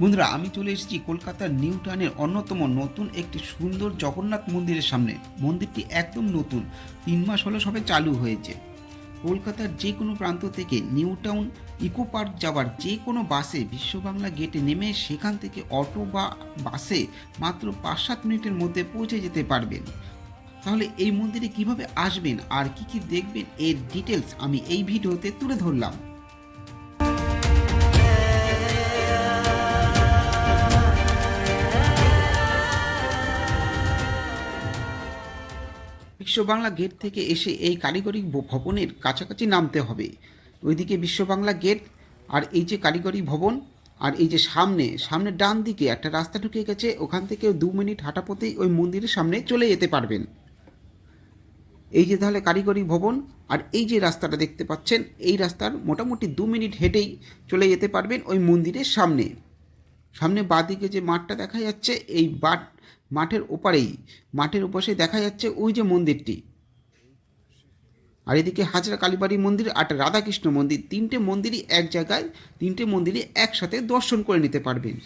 বন্ধুরা, আমি চলে এসেছি কলকাতার নিউ টাউনের অন্যতম নতুন একটি সুন্দর জগন্নাথ মন্দিরের সামনে। মন্দিরটি একদম নতুন, তিন মাস হলো সবে চালু হয়েছে। কলকাতার যে কোনো প্রান্ত থেকে নিউ টাউন, ইকো পার্ক যাওয়ার যে কোনো বাসে বিশ্ববাংলা গেটে নেমে সেখান থেকে অটো বা বাসে মাত্র পাঁচ সাত মিনিটের মধ্যে পৌঁছে যেতে পারবেন। তাহলে এই মন্দিরে কীভাবে আসবেন আর কি কি দেখবেন এর ডিটেলস আমি এই ভিডিওতে তুলে ধরলাম। বিশ্ব বাংলা গেট থেকে এসে এই কারিগরি ভবনের কাছাকাছি নামতে হবে। ওইদিকে বিশ্ব বাংলা গেট আর এই যে কারিগরি ভবন আর এই যে সামনে সামনে ডান দিকে একটা রাস্তা ঢুকে গেছে, ওখান থেকে দু মিনিট হাঁটা পথেই ওই মন্দিরের সামনে চলে যেতে পারবেন। এই যে তাহলে কারিগরি ভবন আর এই যে রাস্তাটা দেখতে পাচ্ছেন, এই রাস্তার মোটামুটি দু মিনিট হেঁটেই চলে যেতে পারবেন ওই মন্দিরের সামনে। সামনে বাঁদিকে যে মাঠটা দেখা যাচ্ছে, এই বাট মাঠের ওপারেই, মাঠের ওপাশে দেখা যাচ্ছে ওই যে মন্দিরটি। আর এদিকে হাজরা কালীবাড়ি মন্দির আর রাধাকৃষ্ণ মন্দির, তিনটে মন্দিরই এক জায়গায়, তিনটে মন্দিরই একসাথে দর্শন করে নিতে পারবেন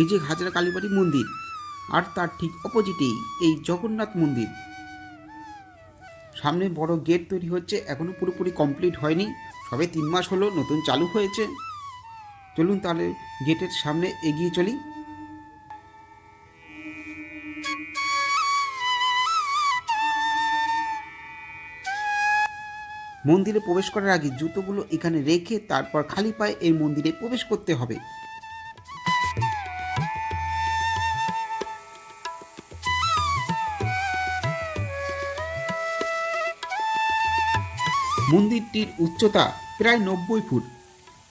এই যে হাজরা কালীবাড়ি মন্দির, আর তার ঠিক অপোজিটেই এই জগন্নাথ মন্দির। সামনে বড় গেট তৈরি হচ্ছে, এখনও পুরোপুরি কমপ্লিট হয়নি। সবে তিন মাস হলো নতুন চালু হয়েছে। চলুন তাহলে গেটের সামনে এগিয়ে চলি। মন্দিরে প্রবেশ করার আগে জুতোগুলো এখানে রেখে তারপর খালি পায়ে এই মন্দিরে প্রবেশ করতে হবে। মন্দিরটির উচ্চতা প্রায় নব্বই ফুট।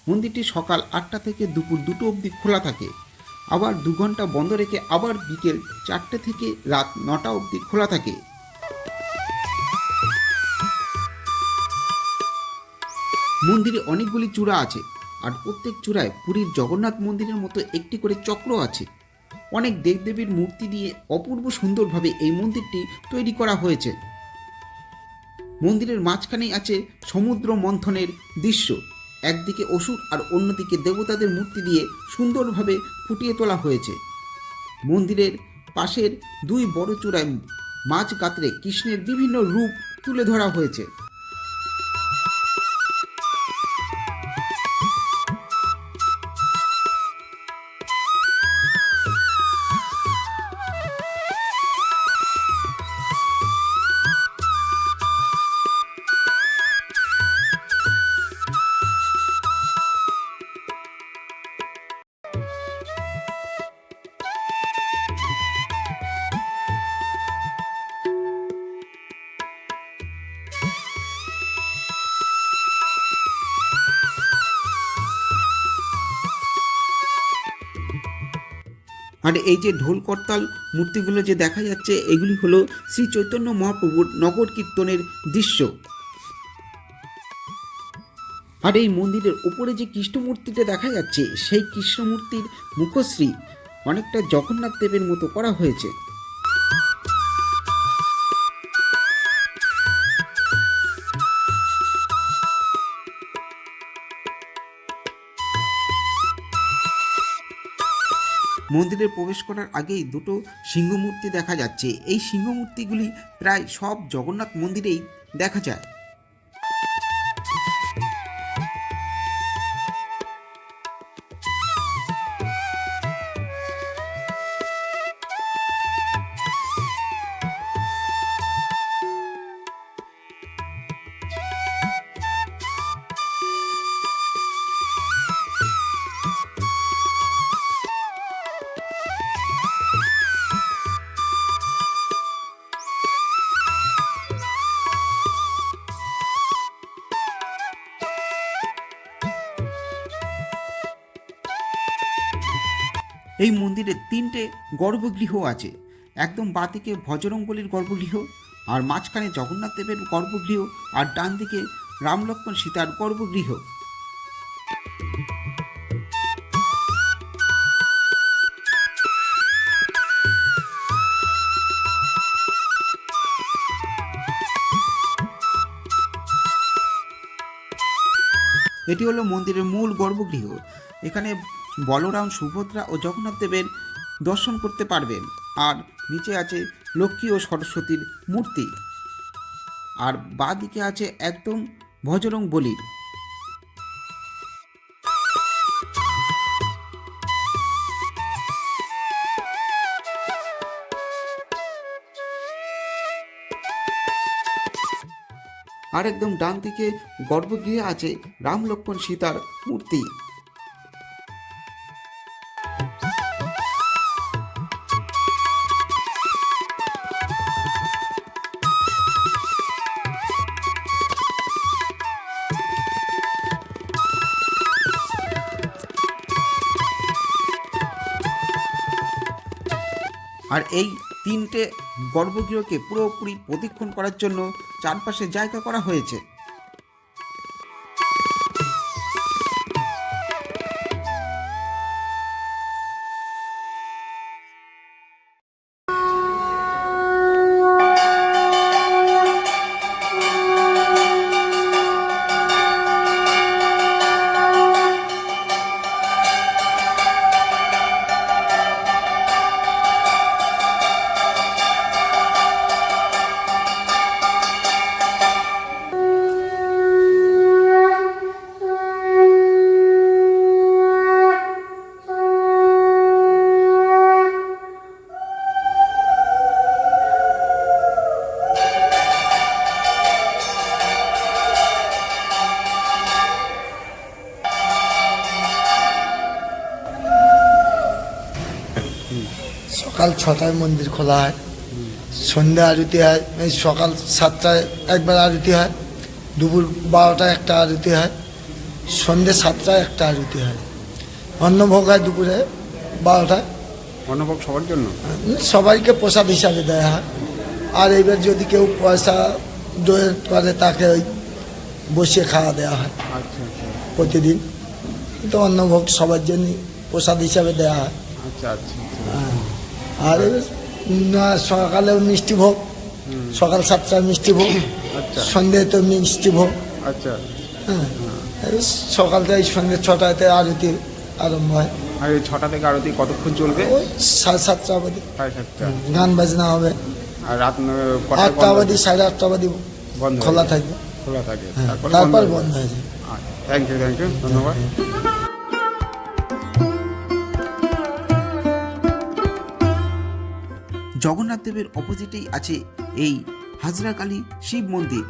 মন্দিরটি সকাল আটটা থেকে দুপুর দুটো অবধি খোলা থাকে। আবার দু ঘণ্টা বন্ধ রেখে আবার বিকেল চারটে থেকে রাত নটা অবধি খোলা থাকে। মন্দিরে অনেকগুলি চূড়া আছে আর প্রত্যেক চূড়ায় পুরীর জগন্নাথ মন্দিরের মতো একটি করে চক্র আছে। অনেক দেবদেবীর মূর্তি দিয়ে অপূর্ব সুন্দরভাবে এই মন্দিরটি তৈরি করা হয়েছে। মন্দিরের মাঝখানেই আছে সমুদ্র মন্থনের দৃশ্য। একদিকে অসুর আর অন্যদিকে দেবতাদের মূর্তি দিয়ে সুন্দরভাবে ফুটিয়ে তোলা হয়েছে। মন্দিরের পাশের দুই বড় চূড়ায় মাছ গাত্রে কৃষ্ণের বিভিন্ন রূপ তুলে ধরা হয়েছে। আর এই যে ঢোল করতাল মূর্তিগুলো যে দেখা যাচ্ছে, এগুলি হলো শ্রী চৈতন্য মহাপ্রভুর নগর কীর্তনের দৃশ্য। আর এই মন্দিরের উপরে যে কৃষ্ণ মূর্তিটা দেখা যাচ্ছে, সেই কৃষ্ণমূর্তির মুখশ্রী অনেকটা জগন্নাথ দেবের মতো করা হয়েছে। মন্দিরে প্রবেশ করার আগেই দুটো সিংহমূর্তি দেখা যাচ্ছে। এই সিংহমূর্তিগুলি প্রায় সব জগন্নাথ মন্দিরেই দেখা যায়। এই মন্দিরে তিনটে গর্ভগৃহ আছে। একদম বাঁদিকে ভজরঙ্গলির গর্ভগৃহ আর মাঝখানে জগন্নাথ দেবের গর্ভগৃহ আর ডান দিকে রামলক্ষ্মণ সীতার গর্ভগৃহ। এটি হলো মন্দিরের মূল গর্ভগৃহ। এখানে বলরাম, সুভদ্রা ও জগন্নাথ দেবের দর্শন করতে পারবেন। আর নিচে আছে লক্ষ্মী ও সরস্বতীর মূর্তি। আর বাঁ দিকে আছে একদম ভজরং বলির। আর একদম ডান দিকে গর্ভগৃহে আছে রাম লক্ষ্মণ সীতার মূর্তি। আর এই তিনটে গর্ভগৃহকে পুরোপুরি প্রতিক্ষণ করার জন্য চারপাশে জায়গা করা হয়েছে। সকাল ছটায় মন্দির খোলা হয়। সন্ধ্যা আরতি হয় এই সকাল সাতটায় একবার আরতি হয় দুপুর বারোটায় একটা আরতি হয় সন্ধ্যে সাতটায় একটা আরতি হয়। অন্নভোগ হয় দুপুরে বারোটায়। অন্নভোগ সবার জন্য? সবাইকে প্রসাদ হিসাবে দেওয়া হয়। আর এবার যদি কেউ পয়সা ডোনেট করে তাকে ওই বসিয়ে খাওয়া দেওয়া হয় আচ্ছা আচ্ছা। প্রতিদিন। তো অন্নভোগ সবার জন্য প্রসাদ হিসাবে দেওয়া হয়। আচ্ছা আচ্ছা আর এবার না সকালে মিষ্টি ভোগ সকাল সাতটায় মিষ্টি ভোগ আচ্ছা। সন্ধ্যে তো মিষ্টি ভোগ। আচ্ছা। হ্যাঁ এই সকালটাই সন্ধ্যে ছটাতে আরতি আরম্ভ হয়। আর এই ছটা থেকে আরতি কতক্ষণ চলবে? ওই সাড়ে সাতটা অবধি। সাড়ে সাতটা। গান বাজনা হবে। আর রাত আটটা? অবধি সাড়ে আটটা অবধি খোলা থাকবে খোলা থাকে। হ্যাঁ, তারপরে বন্ধ হয়ে যায়। যায়। থ্যাংক ইউ থ্যাংক ইউ ধন্যবাদ। জগন্নাথ দেবের অপোজিটেই আছে এই হাজরাকালী শিব মন্দির।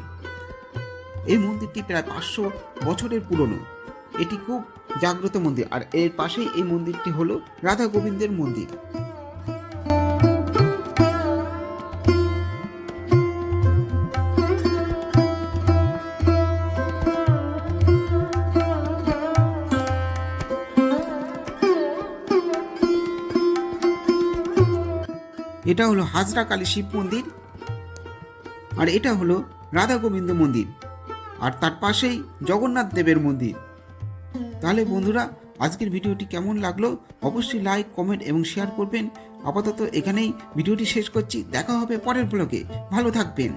এই মন্দিরটি প্রায় পাঁচশো বছরের পুরনো। এটি খুব জাগ্রত মন্দির। আর এর পাশেই এই মন্দিরটি হলো রাধা গোবিন্দের মন্দির। এটা হলো হাজরা কালী শিব মন্দির আর এটা হলো রাধা গোবিন্দ মন্দির। আর তার পাশেই জগন্নাথ দেবের মন্দির। তাহলে বন্ধুরা, আজকের ভিডিওটি কেমন লাগল? অবশ্যই লাইক কমেন্ট এবং শেয়ার করবেন। আপাতত এখানেই ভিডিওটি শেষ করছি। দেখা হবে পরের ব্লগে ভালো থাকবেন।